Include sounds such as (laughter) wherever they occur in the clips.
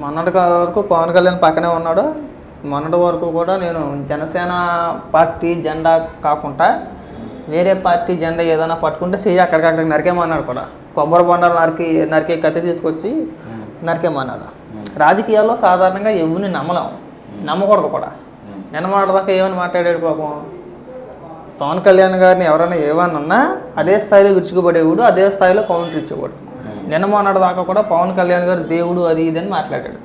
మొన్నటి వరకు పవన్ కళ్యాణ్ పక్కనే ఉన్నాడు. మొన్నటి వరకు కూడా నేను జనసేన పార్టీ జెండా కాకుండా వేరే పార్టీ జెండా ఏదైనా పట్టుకుంటే చెయ్యి అక్కడికక్కడ నరికేమన్నాడు కూడా. కొబ్బరి బొండాలు నరికి నరికే కత్తి తీసుకొచ్చి నరికేమన్నాడు. ఉమ్, రాజకీయాల్లో సాధారణంగా ఎవరిని నమ్మలేం. నమ్మకూడదు కూడా. ఉమ్, నిన్నమాటదాకా ఏమని మాట్లాడాడు పాపం? పవన్ కళ్యాణ్ గారిని ఎవరైనా ఏమన్నా అదే స్థాయిలో విరుచుకుపడేవాడు అదే స్థాయిలో కౌంటర్ ఇచ్చేవాడు. నిన్న మొన్నటి దాకా కూడా పవన్ కళ్యాణ్ గారు దేవుడు అది ఇది అని మాట్లాడాడు.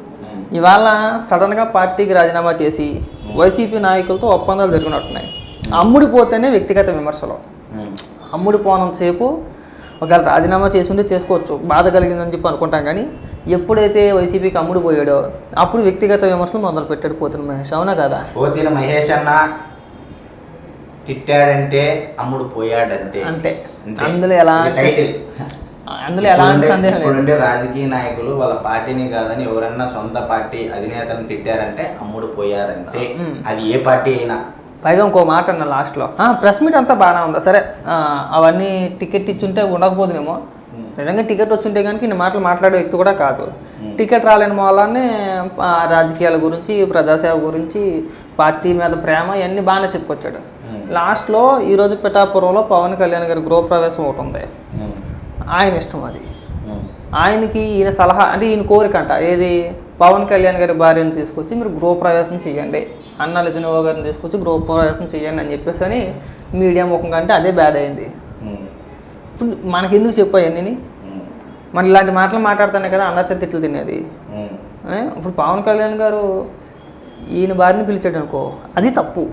ఇవాళ సడన్గా పార్టీకి రాజీనామా చేసి వైసీపీ నాయకులతో ఒప్పందాలు జరిగినట్టున్నాయి. అమ్ముడు పోతేనే వ్యక్తిగత విమర్శలు. అమ్ముడు పోనంతసేపు ఒకవేళ రాజీనామా చేసి ఉంటే చేసుకోవచ్చు. బాధ కలిగిందని చెప్పి అనుకుంటాం కానీ ఎప్పుడైతే వైసీపీకి అమ్ముడు పోయాడో అప్పుడు వ్యక్తిగత విమర్శలు మొదలు పెట్టాడు పోతున్న మహేష్. అవునా కదా? పోతిన మహేష్ అన్న తిట్టాడంటే అమ్ముడు పోయాడంతే. అంతే. అంతే. అందులో టైటిల్ అందులో ఎలాంటి సందేహం లేదు. రాజకీయ నాయకులు వాళ్ళ పార్టీని కాదని ఎవరన్నా సొంత పార్టీ అధినేతలను తిట్టారంటే అమ్ముడు పోయారంతే. అది ఏ పార్టీ అయినా. పైగా ఇంకో మాట అన్న లాస్ట్లో. ప్రెస్ మీట్ అంతా బాగానే ఉందా? సరే అవన్నీ టికెట్ ఇచ్చుంటే ఉండకపోదునేమో. నిజంగా టికెట్ వచ్చుంటే కనుక ఇన్ని మాటలు మాట్లాడే వ్యక్తి కూడా కాదు. టికెట్ రాలేని మూలాన్ని రాజకీయాల గురించి ప్రజాసేవ గురించి పార్టీ మీద ప్రేమ ఇవన్నీ బాగానే చెప్పుకొచ్చాడు. లాస్ట్లో ఈరోజు పిఠాపురంలో పవన్ కళ్యాణ్ గారి గృహప్రవేశం ఒకటి ఉంది. ఆయన ఇష్టం అది. ఆయనకి ఈయన సలహా అంటే ఈయన కోరిక అంట. ఏది? పవన్ కళ్యాణ్ గారి భార్యను తీసుకొచ్చి మీరు గృహప్రవేశం చేయండి. అన్న లజనోవా గారిని తీసుకొచ్చి గృహప్రవేశం చేయండి అని చెప్పేసి అని మీడియా ముఖంగా అంటే అదే బ్యాడ్ అయింది. ఇప్పుడు మనకి ఎందుకు చెప్పాయి అన్నీ ఉమ్, మరి ఇలాంటి మాటలు మాట్లాడుతానే కదా అందరి తిట్లు తినేది? ఇప్పుడు పవన్ కళ్యాణ్ గారు ఈయన భార్యని పిలిచాడు అనుకో అది తప్పు.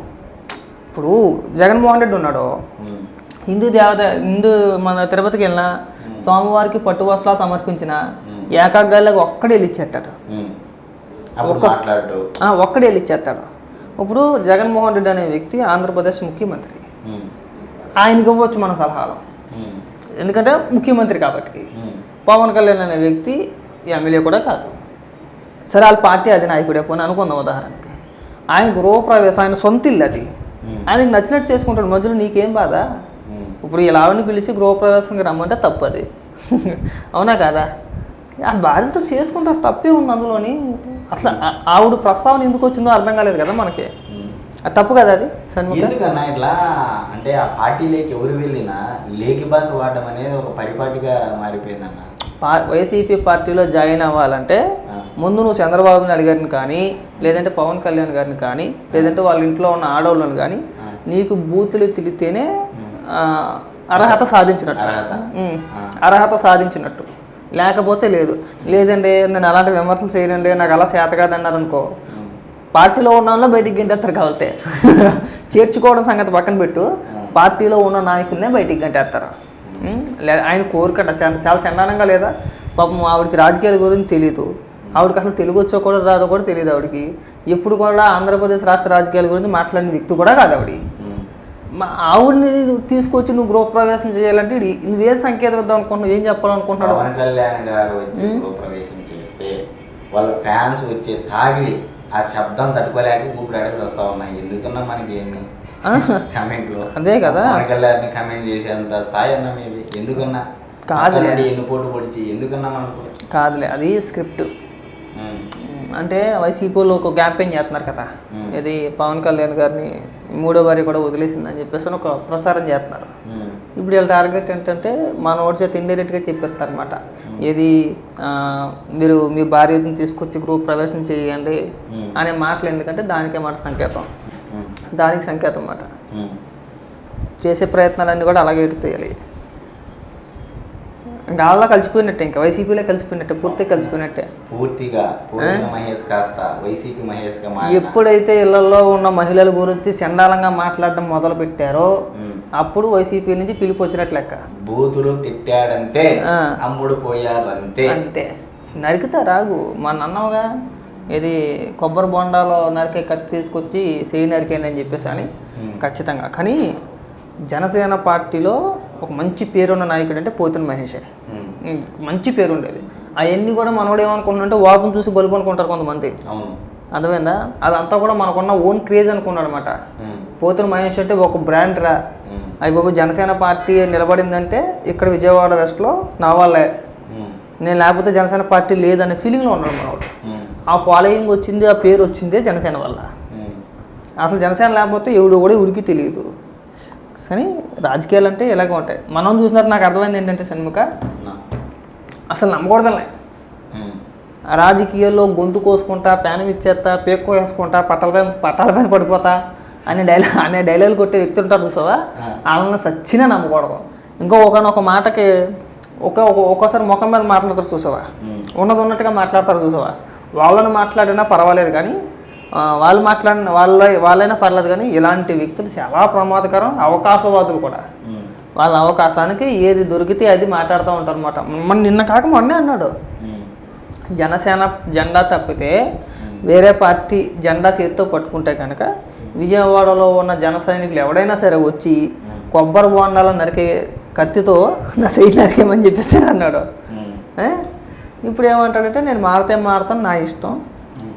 ఇప్పుడు జగన్మోహన్ రెడ్డి ఉన్నాడు హిందూ దేవత హిందూ మన తిరుపతికి వెళ్ళినా స్వామివారికి పట్టు వస్త్రాలు సమర్పించిన. ఏకాగ్రాలకు ఒక్కడే మాట్లాడు. ఒక్కడే ఇచ్చేస్తాడు ఇప్పుడు జగన్మోహన్ రెడ్డి అనే వ్యక్తి ఆంధ్రప్రదేశ్ ముఖ్యమంత్రి. ఆయనకి ఇవ్వచ్చు మన సలహాలు. ఎందుకంటే ముఖ్యమంత్రి కాబట్టి. పవన్ కళ్యాణ్ అనే వ్యక్తి ఎమ్మెల్యే కూడా కాదు. సరే వాళ్ళ పార్టీ అధినాయకుడే పోనీ అనుకుందాం ఉదాహరణకి. ఆయన గృహప్రవేశం ఆయన సొంత ఇల్లు అది. ఆయనకి నచ్చినట్టు చేసుకుంటాడు. మధ్యలో నీకేం బాధ? ఇప్పుడు ఇలా ఆవిడని పిలిచి గృహప్రవేశంకి రమ్మంటే తప్పు అది అవునా కాదా ఆ బాధ్యత చేసుకుంటారు తప్పే ఉంది అందులోని అసలు ఆవిడ ప్రస్తావన ఎందుకు వచ్చిందో అర్థం కాలేదు కదా మనకి. అది తప్పు కదా అది ఎందుకన్నా ఇట్లా అంటే ఆ పార్టీలోకి ఎవరు వెళ్ళినా లేకి భాష వాడడం అనేది ఒక పరిపాటిగా మారిపోయిందన్న పా- వైసీపీ పార్టీలో జాయిన్ అవ్వాలంటే. ముందు నువ్వు చంద్రబాబు నాయుడు గారిని కానీ లేదంటే పవన్ కళ్యాణ్ గారిని కానీ లేదంటే వాళ్ళ ఇంట్లో ఉన్న ఆడవాళ్ళని కానీ. నీకు బూతులు తెలితేనే ఆ, అర్హత సాధించినట్టు. అర్హత? సాధించినట్టు. లేకపోతే లేదు. లేదండి నేను అలాంటి విమర్శలు చేయనండి నాకు అలా చేత కాదన్నారు అనుకో పార్టీలో ఉన్న వాళ్ళ బయటికి గంటేస్తారు కావాలితే. (laughs) చేర్చుకోవడం సంగతి పక్కన పెట్టు. పార్టీలో ఉన్న నాయకులనే బయటికి గంటేస్తారు. ఉమ్, లే- ఆయన కోరికట. చాలా చాలా చండాలంగా లేదా? పాపం ఆవిడకి రాజకీయాల గురించి తెలియదు ఆవిడకి అసలు తెలుగు వచ్చో కూడా రాదో కూడా తెలియదు ఆవిడకి. ఎప్పుడు కూడా ఆంధ్రప్రదేశ్ రాష్ట్ర రాజకీయాల గురించి మాట్లాడిన వ్యక్తి కూడా కాదు ఆవిడ. మా ఆవిడని తీసుకొచ్చి నువ్వు గృహప్రవేశం చేయాలంటే ఇది- నువ్వే సంకేతం ఇద్దాం అనుకుంటున్నావు? ఏం చెప్పాలనుకుంటున్నాడు? పవన్ కళ్యాణ్ గారు వచ్చి గృహప్రవేశం చేస్తే వాళ్ళ ఫ్యాన్స్ వచ్చే తాగిడి ఆ శబ్దం తట్టుకోలేక ఊపిరి అడగ వస్తా ఉన్నాయి. ఎందుకన్నా మనకి ఏంది? ఆహా. కమెంట్లు. అదే కదా. పవన్ కళ్యాణ్ కమెంట్ చేసేంత స్థాయి అన్న మీది. ఎందుకన్నా? కాదులే. ఎన్ని పోటు పొడిచి ఎందుకన్నా మనకు? కాదులే అది స్క్రిప్ట్. అంటే వైసీపీలో ఒక క్యాంపెయిన్ చేస్తున్నారు కదా. ఇది పవన్ కళ్యాణ్ గారిని మూడో భార్య కూడా వదిలేసిందని చెప్పేసి అని ఒక ప్రచారం చేస్తున్నారు. ఇప్పుడు వీళ్ళ టార్గెట్ ఏంటంటే మన ఓడి చేత ఇండైరెక్ట్గా చెప్పేస్తారు అనమాట ఏది మీరు మీ భార్యని తీసుకొచ్చి గ్రూప్ ప్రవేశం చేయండి అనే మాటలు ఎందుకంటే దానికే మాట సంకేతం. దానికి సంకేతం అన్నమాట. చేసే ప్రయత్నాలన్నీ కూడా అలాగే ఎడుతేయాలి ఇంకా వాళ్ళ కలిసిపోయినట్టే ఇంకా వైసీపీలో కలిసిపోయినట్టే పూర్తిగా కలిసిపోయినట్టే. పూర్తిగా పూర్తిగా మహేష్ కాస్త వైసీపీ మారిన. ఎప్పుడైతే ఇళ్ళలో ఉన్న మహిళల గురించి చండాలంగా మాట్లాడడం మొదలు పెట్టారో అప్పుడు వైసీపీ నుంచి పిలుపు వచ్చినట్లు లెక్క. బూతులు తిట్టాడంతే ఆ. అమ్ముడు పోయారంతే అంతే. నరికితే రాగు. మన అన్నవుగా ఇది కొబ్బరి బొండాలో నరికే కత్తి తీసుకొచ్చి చేయి నరికేయండి అని చెప్పేసి అని ఉమ్, ఖచ్చితంగా. కానీ జనసేన పార్టీలో ఒక మంచి పేరున్న నాయకుడు అంటే పోతున్న మహేషే. మంచి పేరు ఉండేది అవన్నీ కూడా మనోడు ఏమనుకుంటున్నాడంటే వాపును చూసి బలుపు అనుకుంటారు కొంతమంది. అర్థమైందా? అదంతా కూడా మనకున్న ఓన్ క్రేజ్ అనుకున్నాడు అనమాట ఉమ్, పోతున్న మహేష్ అంటే ఒక బ్రాండ్ రా. అయ్యి బాబు జనసేన పార్టీ నిలబడిందంటే ఇక్కడ విజయవాడ వెస్ట్లో నా వాళ్ళే నేను లేకపోతే జనసేన పార్టీ లేదనే ఫీలింగ్లో ఉన్నాడు మనవాడు ఆ ఫాలోయింగ్ వచ్చింది ఆ పేరు వచ్చిందే జనసేన వల్ల. అసలు జనసేన లేకపోతే ఎవడు కూడా ఉడికి తెలియదు. కానీ రాజకీయాలు అంటే ఇలాగే ఉంటాయి. మనం చూసినారు నాకు అర్థమైంది ఏంటంటే షణ్ముఖ అసలు నమ్మకూడదులే రాజకీయాల్లో గొంతు కోసుకుంటా ప్యానం ఇచ్చేస్తా పేక్కు వేసుకుంటా పట్టాలపైన పట్టాలపైన పడిపోతా అనే డైలాగ్ అనే డైలాగ్ కొట్టే వ్యక్తులు ఉంటారు చూసావా? వాళ్ళని సచ్చినా నమ్మకూడదు. ఇంకో ఒకనొక మాటకి ఒక ఒక- ఒక్కోసారి ముఖం మీద మాట్లాడతారు చూసావా? ఉన్నది ఉన్నట్టుగా మాట్లాడతారు చూసావా? వాళ్ళని మాట్లాడినా పర్వాలేదు కానీ వాళ్ళు మాట్లాడిన వాళ్ళ వాళ్ళైనా పర్లేదు కానీ ఇలాంటి వ్యక్తులు చాలా ప్రమాదకరం అవకాశవాదులు కూడా. వాళ్ళ అవకాశానికి ఏది దొరికితే అది మాట్లాడుతూ ఉంటారు అనమాట మన నిన్న కాక మొన్నే అన్నాడు. జనసేన జెండా తప్పితే వేరే పార్టీ జెండా చేతితో పట్టుకుంటే కనుక విజయవాడలో ఉన్న జన సైనికులు ఎవడైనా సరే వచ్చి కొబ్బరి బోండాలు నరికే కత్తితో నా సైడ్ నరికేమని చెప్పేసి అన్నాడు? ఇప్పుడు ఏమంటాడంటే నేను మారితే మారుతాను నా ఇష్టం.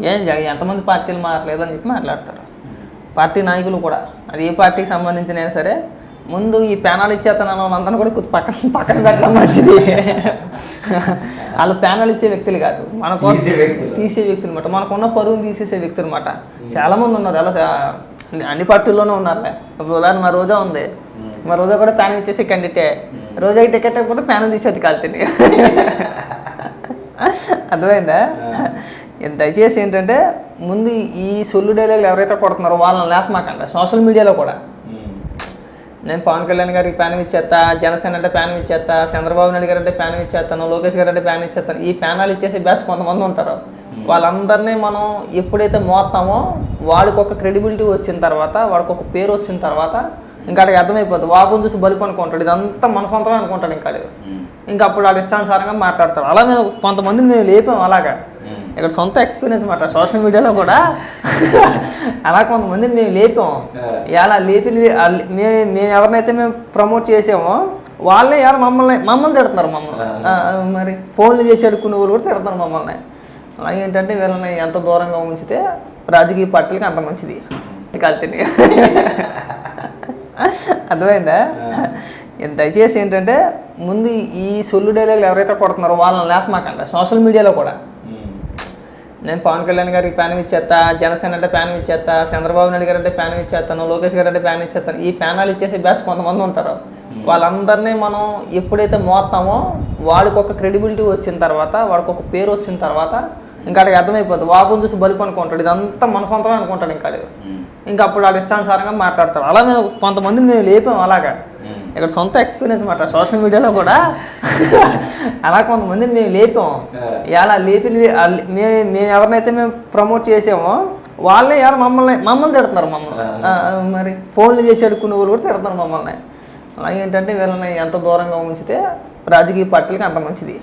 ఏం జ- ఎంతమంది పార్టీలు మారలేదు అని చెప్పి మాట్లాడతారు. పార్టీ నాయకులు కూడా. అది ఏ పార్టీకి సంబంధించిన సరే ముందు ఈ ప్యానాలు ఇచ్చేస్తాను అన్న వాళ్ళందరూ కూడా కొద్ది పక్కన పక్కన పెట్టడం మంచిది. (laughs) వాళ్ళు ప్యానాలు ఇచ్చే వ్యక్తులు కాదు. మన కోసం తీసే వ్యక్తులు. అనమాట మనకున్న పరువుని తీసేసే వ్యక్తులు అనమాట చాలా మంది ఉన్నారు. అలా అన్ని పార్టీల్లోనే ఉన్నారులే. ఉదాహరణ మా రోజా ఉంది. మా రోజా కూడా ప్యాన్ ఇచ్చేసి కండిటే రోజాకి టికెట్ కూడా ప్యాన్ తీసేది కాల్తుంది (laughs) అర్థమైందా? దయచేసి ఏంటంటే ముందు ఈ సొల్లు డైలాగులు ఎవరైతే కొడుతున్నారో వాళ్ళని లేపమాకండి. సోషల్ మీడియాలో కూడా. నేను పవన్ కళ్యాణ్ గారికి ప్యాన్ ఇచ్చేస్తా జనసేన అంటే ప్యాన్ ఇచ్చేస్తా చంద్రబాబు నాయుడు గారు అంటే ప్యాన్ ఇచ్చేస్తాను లోకేష్ గారు అంటే ప్యాన్ ఇచ్చేస్తాను ఈ ప్యానాలు ఇచ్చేసే బ్యాచ్ కొంతమంది ఉంటారు. వాళ్ళందరినీ మనం ఎప్పుడైతే మోస్తామో వాడికి ఒక క్రెడిబిలిటీ వచ్చిన తర్వాత వాడికి ఒక పేరు వచ్చిన తర్వాత ఇంకా అక్కడికి అర్థమైపోతుంది వాపుని చూసి బలుపు అనుకుంటాడు. ఇదంతా మన సొంతమే అనుకుంటాడు ఇంకా ఇంకా అప్పుడు ఆ ఇష్టానుసారంగా మాట్లాడతారు అలా మేము కొంతమందిని మేము లేపాం అలాగా. ఇక్కడ సొంత ఎక్స్పీరియన్స్ మాట సోషల్ మీడియాలో కూడా అలా కొంతమందిని మేము లేపాం. ఇలా లేపినది ఆ- మే మేము ఎవరినైతే మేము ప్రమోట్ చేసామో వాళ్ళే ఇలా మమ్మల్ని మమ్మల్ని తిడుతున్నారు మమ్మల్ని. మరి ఫోన్లు చేసి అడుక్కునే వాళ్ళు కూడా తిడుతున్నారు మమ్మల్ని. అలాగే ఏంటంటే వీళ్ళని ఎంత దూరంగా ఉంచితే రాజకీయ పార్టీలకి అంత మంచిది. కలితిని అర్థమైందా? దయచేసి ఏంటంటే ముందు ఈ సొల్లు డైలాగులు ఎవరైతే కొడుతున్నారో వాళ్ళని లేపమాకండి. సోషల్ మీడియాలో కూడా. నేను పవన్ కళ్యాణ్ గారికి ప్యాన్ ఇచ్చేస్తా జనసేన అంటే ప్యాన్ ఇచ్చేస్తా చంద్రబాబు నాయుడు గారు అంటే ప్యాన్ ఇచ్చేస్తాను లోకేష్ గారు అంటే ప్యాన్ ఇచ్చేస్తాను. ఈ ప్యానాలు ఇచ్చేసే బ్యాచ్ కొంతమంది ఉంటారు. వాళ్ళందరినీ మనం ఎప్పుడైతే మోస్తామో వాడికి ఒక క్రెడిబిలిటీ వచ్చిన తర్వాత వాడికి ఒక పేరు వచ్చిన తర్వాత ఇంకా అక్కడికి అర్థమైపోతుంది వాపుని చూసి బలుపు అనుకుంటాడు. ఇదంతా మన సొంతమే అనుకుంటాడు ఇంకా. ఉమ్, ఇంకా అప్పుడు ఆ ఇష్టానుసారంగా మాట్లాడతారు అలా మేము కొంతమందిని మేము లేపాం అలాగా. ఇక్కడ సొంత ఎక్స్పీరియన్స్ మాట సోషల్ మీడియాలో కూడా అలా కొంతమందిని మేము లేపాం. ఇలా లేపినది ఆ లే- మే మేము ఎవరినైతే మేము ప్రమోట్ చేసామో వాళ్ళే ఇలా మమ్మల్ని మమ్మల్ని తిడుతున్నారు మమ్మల్ని. మరి ఫోన్లు చేసి అడుక్కునే వాళ్ళు కూడా తిడుతున్నారు మమ్మల్ని. అలాగే ఏంటంటే వీళ్ళని ఎంత దూరంగా ఉంచితే రాజకీయ పార్టీలకి అంత మంచిది.